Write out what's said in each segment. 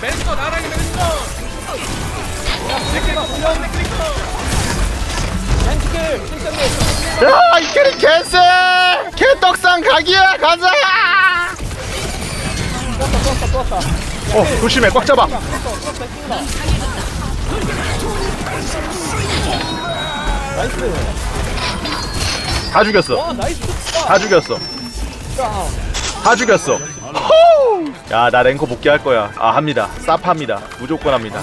멘토 나랑이 멘토 야, 이 캐릭 개쎄! 개떡상 각이야, 가자! 어, 조심해, 꽉 잡아. 다 죽였어. 다 죽였어. 다 죽였어. 야, 나 랭커 복귀할 거야. 아, 합니다. 쌉합니다. 무조건 합니다.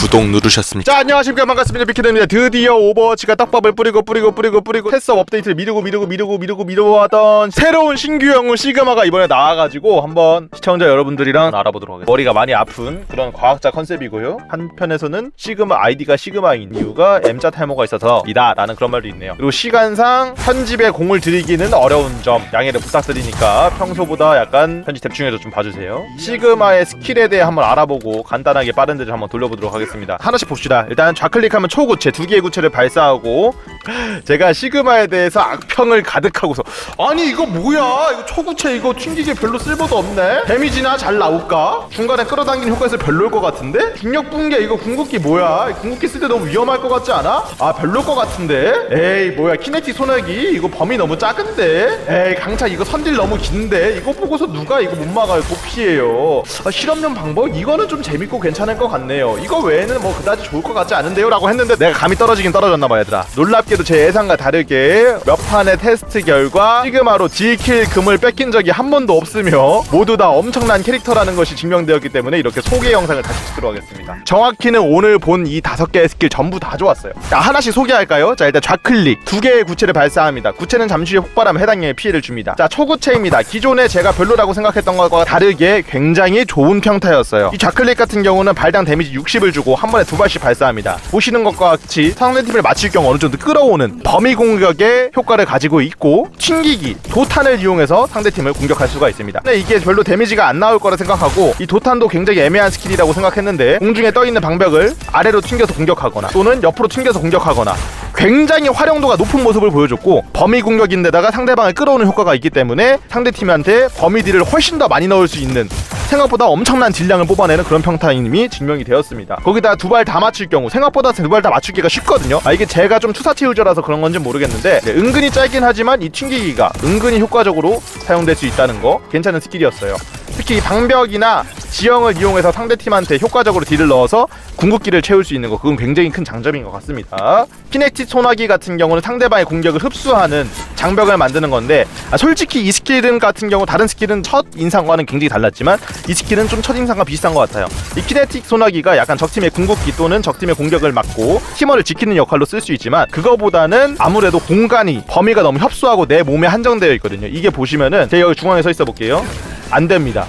구독 누르셨습니까? 자 안녕하십니까. 반갑습니다. 비키드입니다. 드디어 오버워치가 떡밥을 뿌리고 뿌리고 뿌리고 뿌리고 테스업 업데이트를 미루고 미루고 미루고 미루고 미루어하던 새로운 신규 영웅 시그마가 이번에 나와가지고 한번 시청자 여러분들이랑 알아보도록 하겠습니다. 머리가 많이 아픈 그런 과학자 컨셉이고요. 한편에서는 시그마 아이디가 시그마인 이유가 M자 탈모가 있어서 이다 라는 그런 말도 있네요. 그리고 시간상 편집에 공을 들이기는 어려운 점 양해를 부탁드리니까 평소보다 약간 편집 대충해서 좀 봐주세요. 시그마의 스킬에 대해 한번 알아보고 간단하게 빠른 데를 한번 돌려보도록 하겠습니다 하나씩 봅시다 일단 좌클릭하면 초구체 두 개의 구체를 발사하고 제가 시그마에 대해서 악평을 가득하고서 아니 이거 뭐야 이거 초구체 이거 튕기기 별로 쓸모도 없네 데미지나 잘 나올까? 중간에 끌어당기는 효과에서 별로일 것 같은데? 중력 붕괴 이거 궁극기 뭐야 궁극기 쓸 때 너무 위험할 것 같지 않아? 아 별로일 것 같은데? 에이 뭐야 키네틱 소나기 이거 범위 너무 작은데? 에이 강차 이거 선딜 너무 긴데? 이거 보고서 누가 이거 못 막아요 도피해요 아, 실험용 방법? 이거는 좀 재밌고 괜찮을 것 같네요 이거 외에는 뭐 그다지 좋을 것 같지 않은데요? 라고 했는데 내가 감이 떨어지긴 떨어졌나 봐 얘들아. 놀랍게도 제 예상과 다르게 몇 판의 테스트 결과 시그마로 딜킬 금을 뺏긴 적이 한 번도 없으며 모두 다 엄청난 캐릭터라는 것이 증명되었기 때문에 이렇게 소개 영상을 다시 찍도록 하겠습니다. 정확히는 오늘 본 이 다섯 개의 스킬 전부 다 좋았어요. 자 하나씩 소개할까요? 자 일단 좌클릭. 두 개의 구체를 발사합니다. 구체는 잠시 후에 폭발하면 해당량의 피해를 줍니다. 자 초구체입니다. 기존에 제가 별로라고 생각했던 것과 다르게 굉장히 좋은 평타였어요. 이 좌클릭 같은 경우는 발당 데미지 60을 주고 한 번에 두 발씩 발사합니다 보시는 것과 같이 상대팀을 맞출 경우 어느 정도 끌어오는 범위 공격의 효과를 가지고 있고 튕기기 도탄을 이용해서 상대팀을 공격할 수가 있습니다 근데 이게 별로 데미지가 안 나올 거라 생각하고 이 도탄도 굉장히 애매한 스킬이라고 생각했는데 공중에 떠 있는 방벽을 아래로 튕겨서 공격하거나 또는 옆으로 튕겨서 공격하거나 굉장히 활용도가 높은 모습을 보여줬고 범위 공격인데다가 상대방을 끌어오는 효과가 있기 때문에 상대팀한테 범위 딜을 훨씬 더 많이 넣을 수 있는 생각보다 엄청난 딜량을 뽑아내는 그런 평타임이 증명이 되었습니다. 거기다 두 발 다 맞출 경우 생각보다 두 발 다 맞추기가 쉽거든요. 아 이게 제가 좀 투사체 유저라서 그런 건지 모르겠는데 네, 은근히 짧긴 하지만 이 튕기기가 은근히 효과적으로 사용될 수 있다는 거 괜찮은 스킬이었어요. 특히 이 방벽이나 지형을 이용해서 상대팀한테 효과적으로 딜을 넣어서 궁극기를 채울 수 있는 거 그건 굉장히 큰 장점인 것 같습니다. 키넥틱 소나기 같은 경우는 상대방의 공격을 흡수하는 장벽을 만드는 건데 아, 솔직히 이 스킬은 같은 경우 다른 스킬은 첫 인상과는 굉장히 달랐지만 이 스킬은 좀 첫 인상과 비슷한 것 같아요. 이 키네틱 소나기가 약간 적팀의 궁극기 또는 적팀의 공격을 막고 팀원을 지키는 역할로 쓸 수 있지만 그거보다는 아무래도 공간이 범위가 너무 협소하고 내 몸에 한정되어 있거든요. 이게 보시면은 제가 여기 중앙에 서 있어 볼게요. 안 됩니다.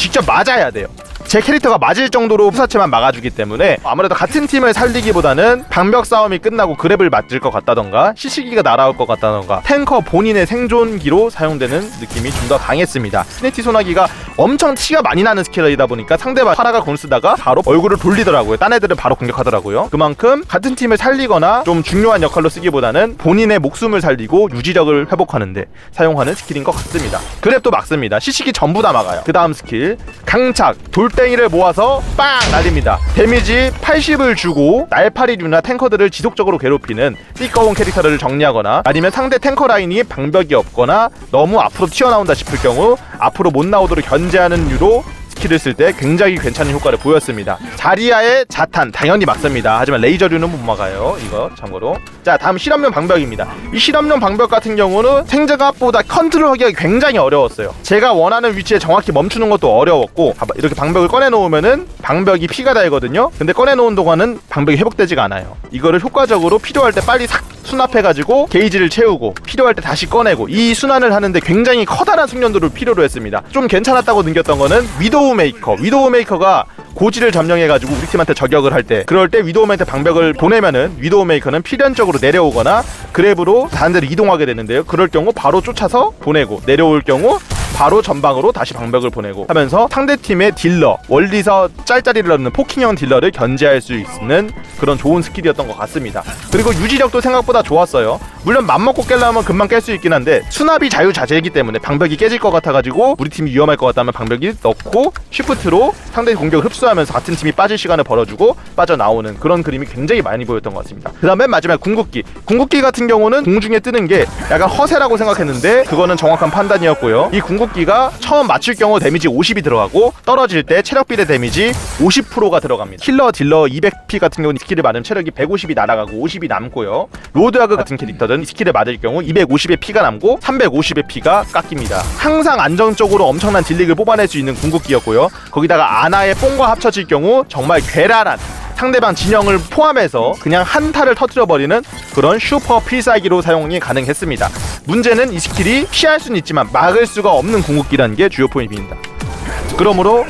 직접 맞아야 돼요. 제 캐릭터가 맞을 정도로 후사체만 막아주기 때문에 아무래도 같은 팀을 살리기보다는 방벽 싸움이 끝나고 그랩을 맞을 것 같다던가 시시기가 날아올 것 같다던가 탱커 본인의 생존기로 사용되는 느낌이 좀 더 강했습니다. 스네티 소나기가 엄청 티가 많이 나는 스킬이다 보니까 상대방 파라가 공 쓰다가 바로 얼굴을 돌리더라고요. 딴 애들은 바로 공격하더라고요. 그만큼 같은 팀을 살리거나 좀 중요한 역할로 쓰기보다는 본인의 목숨을 살리고 유지력을 회복하는데 사용하는 스킬인 것 같습니다. 그랩도 막습니다. 시시기 전부 다 막아요. 그 다음 스킬 강착 돌덩이를 모아서 빵 날립니다. 데미지 80을 주고 날파리류나 탱커들을 지속적으로 괴롭히는 띠꺼운 캐릭터를 정리하거나 아니면 상대 탱커 라인이 방벽이 없거나 너무 앞으로 튀어나온다 싶을 경우 앞으로 못 나오도록 견 제하는 유로 스킬을 쓸 때 굉장히 괜찮은 효과를 보였습니다. 자리아의 자탄 당연히 막습니다. 하지만 레이저류는 못 막아요. 이거 참고로. 자 다음 실험용 방벽입니다. 이 실험용 방벽 같은 경우는 생제각보다 컨트롤하기가 굉장히 어려웠어요. 제가 원하는 위치에 정확히 멈추는 것도 어려웠고 이렇게 방벽을 꺼내 놓으면은 방벽이 피가 달거든요. 근데 꺼내 놓은 동안은 방벽이 회복되지가 않아요. 이거를 효과적으로 필요할 때 빨리 삭 수납해가지고 게이지를 채우고 필요할 때 다시 꺼내고 이 순환을 하는데 굉장히 커다란 숙련도를 필요로 했습니다. 좀 괜찮았다고 느꼈던 거는 위도우 메이커. 위도우 메이커가 고지를 점령해가지고 우리 팀한테 저격을 할 때 그럴 때 위도우 메이커 방벽을 보내면은 위도우 메이커는 필연적으로 내려오거나 그랩으로 다른 데로 이동하게 되는데요. 그럴 경우 바로 쫓아서 보내고 내려올 경우 바로 전방으로 다시 방벽을 보내고 하면서 상대팀의 딜러 원리서 짤짤이를 넣는 포킹형 딜러를 견제할 수 있는 그런 좋은 스킬이었던 것 같습니다. 그리고 유지력도 생각보다 좋았어요. 물론 맘먹고 깰려면 금방 깰 수 있긴 한데 수납이 자유자재이기 때문에 방벽이 깨질 것 같아가지고 우리 팀이 위험할 것 같다면 방벽이 넣고 쉬프트로 상대 공격을 흡수하면서 같은 팀이 빠질 시간을 벌어주고 빠져나오는 그런 그림이 굉장히 많이 보였던 것 같습니다. 그 다음에 마지막 궁극기. 궁극기 같은 경우는 공중에 뜨는 게 약간 허세라고 생각했는데 그거는 정확한 판단이었고요. 이 궁극기 가 처음 맞출 경우 데미지 50이 들어가고 떨어질 때 체력 비례 데미지 50%가 들어갑니다. 힐러 딜러 200p 같은 경우는 스킬을 맞으면 체력이 150이 날아가고 50이 남고요. 로드하그 같은 캐릭터든 스킬을 맞을 경우 250의 피가 남고 350의 피가 깎입니다. 항상 안정적으로 엄청난 딜릭을 뽑아낼 수 있는 궁극기였고요. 거기다가 아나의 뽕과 합쳐질 경우 정말 괴랄한 상대방 진영을 포함해서 그냥 한 타를 터뜨려버리는 그런 슈퍼 필살기로 사용이 가능했습니다. 문제는 이 스킬이 피할 수는 있지만 막을 수가 없는 궁극기라는 게 주요 포인트입니다. 그러므로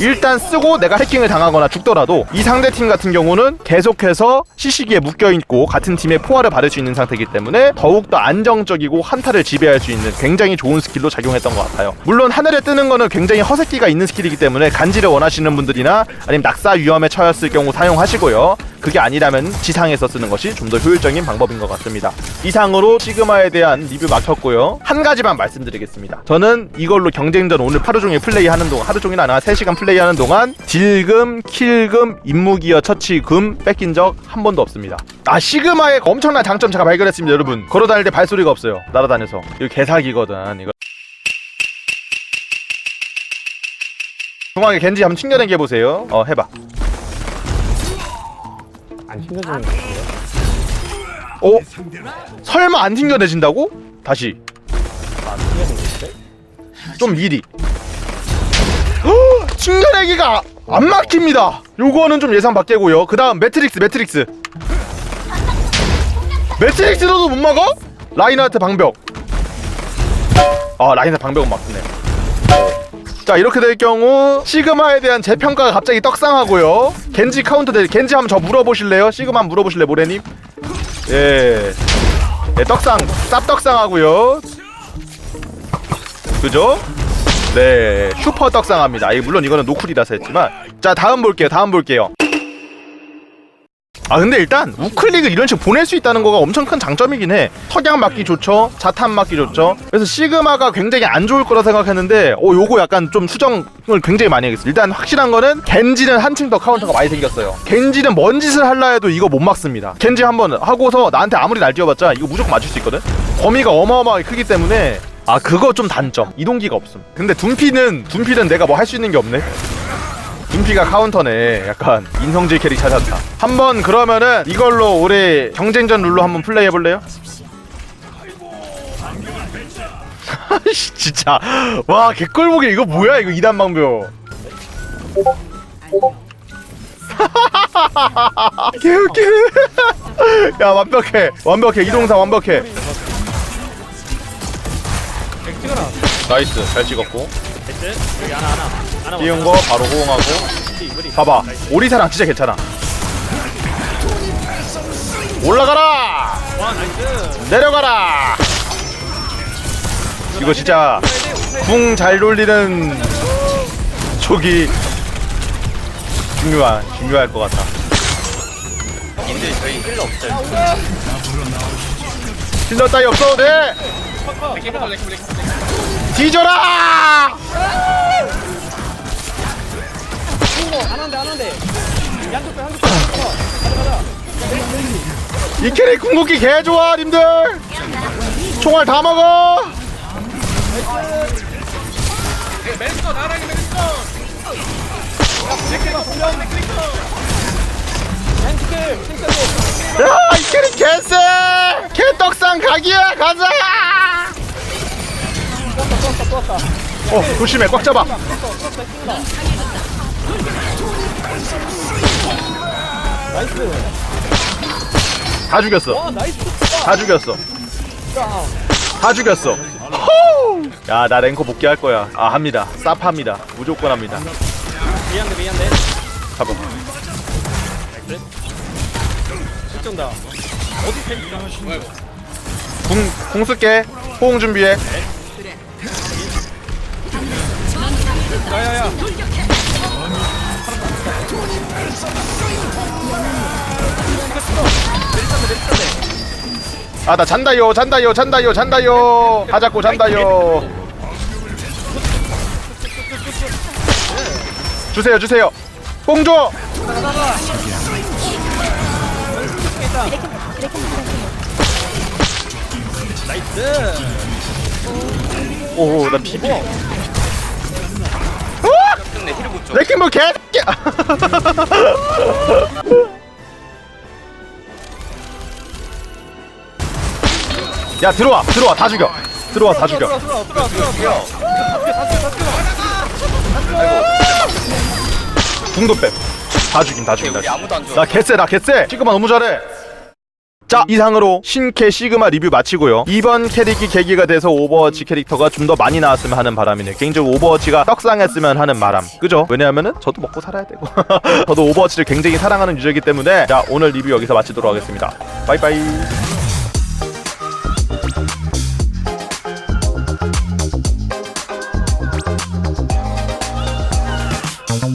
일단 쓰고 내가 해킹을 당하거나 죽더라도 이 상대팀 같은 경우는 계속해서 CC기에 묶여있고 같은 팀의 포화를 받을 수 있는 상태이기 때문에 더욱더 안정적이고 한타를 지배할 수 있는 굉장히 좋은 스킬로 작용했던 것 같아요. 물론 하늘에 뜨는 거는 굉장히 허세기가 있는 스킬이기 때문에 간지를 원하시는 분들이나 아니면 낙사 위험에 처했을 경우 사용하시고요. 그게 아니라면 지상에서 쓰는 것이 좀 더 효율적인 방법인 것 같습니다. 이상으로 시그마에 대한 리뷰 마쳤고요. 한 가지만 말씀드리겠습니다. 저는 이걸로 경쟁전 오늘 하루 종일 플레이하는 동안 하루 종일 아니라 3시간 플레이 하는 동안 딜금, 킬금, 임무기어 처치금 뺏긴 적 한 번도 없습니다. 아 시그마의 엄청난 장점 제가 발견했습니다 여러분. 걸어 다닐 때 발소리가 없어요. 날아다녀서. 이거 개사기거든 이거. 중앙에 겐지 한번 튕겨내게 해보세요. 어 해봐. 안거 같은데요? 어? 설마 안 튕겨내진다고? 다시. 안 챙겨주는데? 좀 미리 헉! 튕겨내기가 안 막힙니다 요거는 좀 예상 밖이고요 그 다음 매트릭스 매트릭스 매트릭스로도 못 막아? 라인하트 방벽 아 라인하트 방벽은 막히네 자 이렇게 될 경우 시그마에 대한 재평가가 갑자기 떡상하고요 겐지 카운터 대 겐지 한번 저 물어보실래요? 시그마 한번 물어보실래요 모래님? 예. 예 떡상 쌉떡상하고요 그죠? 네 슈퍼 떡상합니다. 이 물론 이거는 노쿨이라서 했지만. 자 다음 볼게요 다음 볼게요. 아 근데 일단 우클릭을 이런 식으로 보낼 수 있다는 거가 엄청 큰 장점이긴 해. 석양 맞기 좋죠 자탄 맞기 좋죠. 그래서 시그마가 굉장히 안 좋을 거라 생각했는데 어 요거 약간 좀 수정을 굉장히 많이 하겠어 일단 확실한 거는 겐지는 한층 더 카운터가 많이 생겼어요. 겐지는 뭔 짓을 할라 해도 이거 못 막습니다. 겐지 한번 하고서 나한테 아무리 날뛰어봤자 이거 무조건 맞출 수 있거든? 범위가 어마어마하게 크기 때문에 아 그거 좀 단점. 이동기가 없음. 근데 둔피는 둔피는 내가 뭐 할 수 있는 게 없네. 둔피가 카운터네. 약간 인성질 캐릭 찾았다. 한번 그러면은 이걸로 우리 경쟁전 룰로 한번 플레이 해볼래요? 아이씨 진짜. 와 개꿀보기. 이거 뭐야 이거 2단 방벽 개웃기네 야 완벽해. 완벽해. 이동상 완벽해 나이스. 잘 찍었고. 됐지? 여기 하나 하나. 하나 띄운 거 바로 호응하고. 봐봐. 오리사랑 진짜 괜찮아. 올라가라! 와 나이스. 내려가라! 이거 진짜 궁 잘 돌리는 촉이 중요한 중요할 것 같다 님들 저희 힐러 없어요. 힐러 따위 없어도 돼 뒤져라! 이 캐릭 궁극기 개 좋아 님들! 총알 다 먹어! 탱크킬 야이 캐릭 개쎄! 개떡상 각이야 가자 어 조심해. 꽉 잡아. 나이스 다 죽였어. 다 죽였어. 다 죽였어. 야나 랭커 복귀할 거야. 아 합니다. 쌉 합니다. 무조건 합니다. 미안데 미안데 가보. 실종다 어디 탱크 궁, 궁 쓸게. 호응 준비해 아 나 잔다요 잔다요 잔다요 잔다요. 다 잡고 잔다요. 주세요 주세요. 뽕줘 오나 비비 줘. 레킹볼 개 야. 들어와 들어와 다 죽여. 들어와 다 죽여. 들어와 들어와 들어와 들어와 궁도 뺨다 죽임 다 죽임 다 우리 죽임. 아무도 안 줘. 나 개쎄 나 개쎄. 시그마 너무 잘해 자 이상으로 신캐 시그마 리뷰 마치고요. 이번 캐릭이 계기가 돼서 오버워치 캐릭터가 좀 더 많이 나왔으면 하는 바람이네 개인적으로 오버워치가 떡상했으면 하는 바람. 그죠? 왜냐하면은 저도 먹고 살아야 되고. 저도 오버워치를 굉장히 사랑하는 유저이기 때문에 자 오늘 리뷰 여기서 마치도록 하겠습니다. 바이바이